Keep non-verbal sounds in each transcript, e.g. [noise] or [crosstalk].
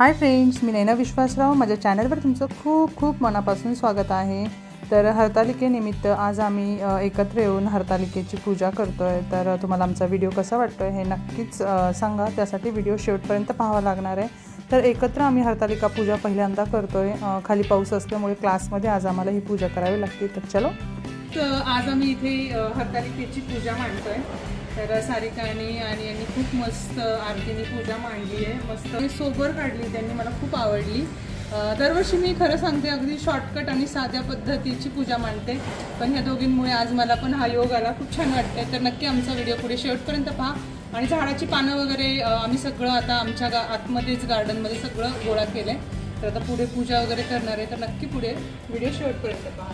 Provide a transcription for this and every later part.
Hi friends मी नैना विश्वासराव. माझ्या चॅनलवर तुमचं खूप खूप मनापासून स्वागत आहे. तर हरतालिकेनिमित्त आज आम्ही एकत्र येऊन हरतालिकेची पूजा करतो आहे तर तुम्हाला आमचा व्हिडिओ कसा वाटतो आहे हे नक्कीच सांगा. त्यासाठी व्हिडिओ शेवटपर्यंत पाहावा लागणार आहे. तर एकत्र आम्ही हरतालिका पूजा पहिल्यांदा करतो आहे खाली पाऊस असल्यामुळे क्लासमध्ये आज आम्हाला ही पूजा करावी लागते. तर चलो. तर आज आम्ही इथे हरतालिकेची पूजा मांडतोय. तर सारिकानी आणि यांनी खूप मस्त आरतीने पूजा मांडली आहे. मस्त सोबर काढली त्यांनी मला खूप आवडली. दरवर्षी मी खरं सांगते अगदी शॉर्टकट आणि साध्या पद्धतीची पूजा मांडते. पण ह्या दोघींमुळे आज मला पण हा योग आला. खूप छान वाटतंय. तर नक्की आमचा व्हिडिओ पुढे शेवटपर्यंत पहा. आणि झाडाची पानं वगैरे आम्ही सगळं आता आमच्या गा आतमध्येच गार्डनमध्ये सगळं गोळा केलं आहे तर आता पुढे पूजा वगैरे करणार आहे. तर नक्की पुढे व्हिडिओ शेवटपर्यंत पहा.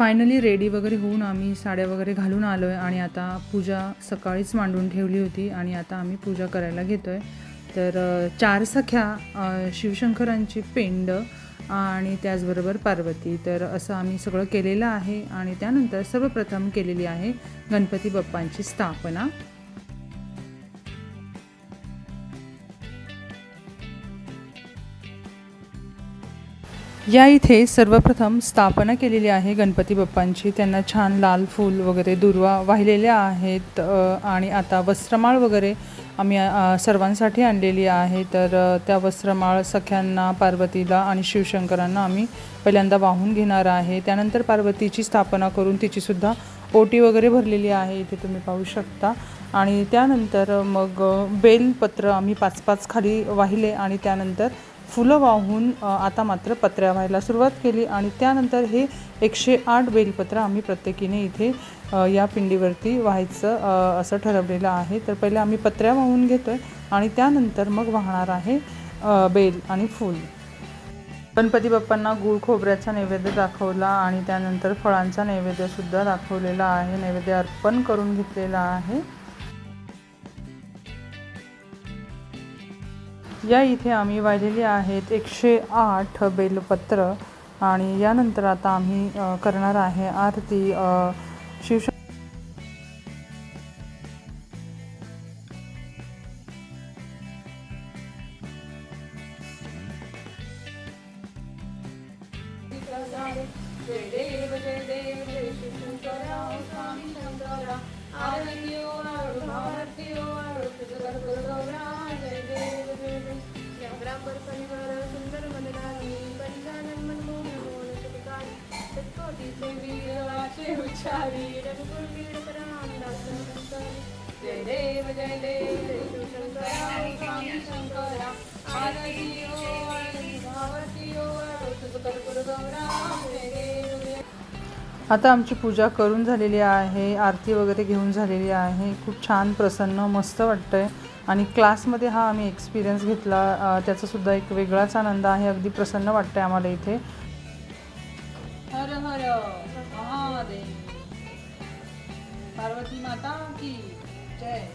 फायनली रेडी वगैरे होऊन आम्ही साड्या वगैरे घालून आलो आहे आणि आता पूजा सकाळीच मांडून ठेवली होती आणि आता आम्ही पूजा करायला घेतो आहे तर चार सख्या शिवशंकरांची पेंड आणि त्याचबरोबर पार्वती. तर असं आम्ही सगळं केलेलं आहे आणि त्यानंतर सर्वप्रथम केलेली आहे गणपती बाप्पांची स्थापना. या इथे सर्वप्रथम स्थापना केलेली आहे गणपती बाप्पांची. त्यांना छान लाल फूल वगैरे दुर्वा वाहिलेल्या आहेत आणि आता वस्त्रमाळ वगैरे आम्ही सर्वांसाठी आणलेली आहे. तर त्या वस्त्रमाळ सख्यांना पार्वतीला आणि शिवशंकरांना आम्ही पहिल्यांदा वाहून घेणार आहे. त्यानंतर पार्वतीची स्थापना करून तिचीसुद्धा ओटी वगैरे भरलेली आहे. इथे तुम्ही पाहू शकता. आणि त्यानंतर मग बेलपत्र आम्ही पाच पाच खाली वाहिले आणि त्यानंतर फुलं वाहून आता मात्र पत्र्या व्हायला सुरुवात केली आणि त्यानंतर हे एकशे आठ बेलपत्र आम्ही प्रत्येकीने इथे या पिंडीवरती व्हायचं असं ठरवलेलं आहे. तर पहिले आम्ही पत्र्या वाहून घेतोय आणि त्यानंतर मग वाहणार आहे बेल आणि फूल. गणपती बाप्पांना गूळ खोबऱ्याचा नैवेद्य दाखवला आणि त्यानंतर फळांचा नैवेद्यसुद्धा दाखवलेला आहे. नैवेद्य अर्पण करून घेतलेला आहे. या इथे आम्ही वाहिलेली आहेत एकशे आठ बेलपत्र आणि यानंतर आता आम्ही करणार आहे आरती शिवश जय देव जय देव शिवशंकरा स्वामी जय देव आता आमची पूजा करून झालेली आहे आरती वगैरे घेऊन झालेली आहे. खूप छान प्रसन्न मस्त वाटतंय. आणि क्लासमध्ये हा आम्ही एक्सपिरियन्स घेतला. त्याचासुद्धा एक वेगळाच आनंद आहे. अगदी प्रसन्न वाटतंय आम्हाला इथे. हर हर. महादेव पार्वती माता की जय।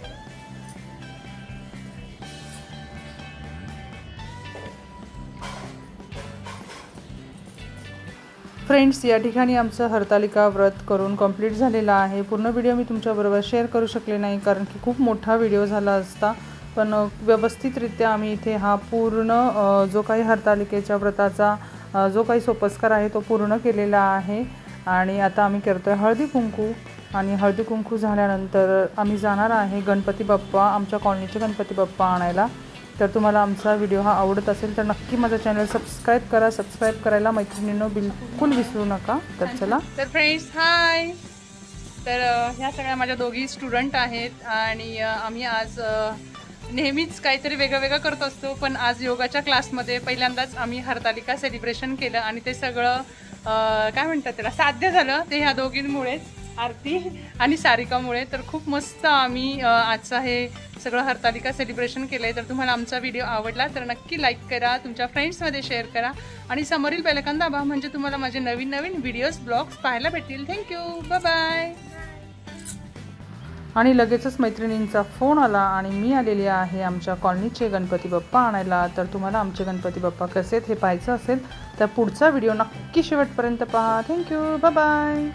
फ्रेंड्स या ठिकाणी आमचं हरतालिका व्रत करून कंप्लीट झालेलं आहे. पूर्ण व्हिडिओ मी तुमच्याबरोबर शेअर करू शकले नाही कारण की खूप मोठा व्हिडिओ झाला असता. पण व्यवस्थितरित्या आम्ही इथे हा पूर्ण जो काही हरतालिकेच्या व्रताचा जो काही सोपस्कार आहे तो पूर्ण केलेला आहे. आणि आता आम्ही करतो आहे हळदी कुंकू. आणि हळदी कुंकू झाल्यानंतर आम्ही जाणार आहे गणपती बाप्पा आमच्या कॉलनीचे गणपती बाप्पा आणायला. तर तुम्हाला आमचा व्हिडिओ हा आवडत असेल तर नक्की माझा चॅनल सबस्क्राईब करा. सबस्क्राईब करायला मैत्रिणींनो बिलकुल विसरू नका. तर चला. [laughs] तर फ्रेंड्स हाय. तर ह्या सगळ्या माझ्या दोघी स्टुडंट आहेत आणि आम्ही आज नेहमीच काहीतरी वेगळं वेगळं करत असतो. पण आज योगाच्या क्लासमध्ये पहिल्यांदाच आम्ही हरतालिका सेलिब्रेशन केलं आणि ते सगळं काय म्हणतात त्याला? साध्य झालं ते ह्या दोघींमुळेच आरती आणि सारिकामुळे. तर खूप मस्त आम्ही आजचं हे सगळं हरतालिका सेलिब्रेशन केलं आहे तर तुम्हाला आमचा व्हिडिओ आवडला तर नक्की लाईक करा तुमच्या फ्रेंड्समध्ये शेअर करा. आणि समोरील बेलकन दाबा म्हणजे तुम्हाला माझे नवीन नवीन व्हिडिओज ब्लॉग्स पाहायला भेटतील. थँक्यू बाय आणि लगेचच मैत्रिणींचा फोन आला आणि मी आलेली आहे आमच्या कॉलनीचे गणपती बाप्पा आणायला. तर तुम्हाला आमचे गणपती बाप्पा कसे आहेत हे पाहायचं असेल तर पुढचा व्हिडिओ नक्की शेवटपर्यंत पहा. Thank you bye bye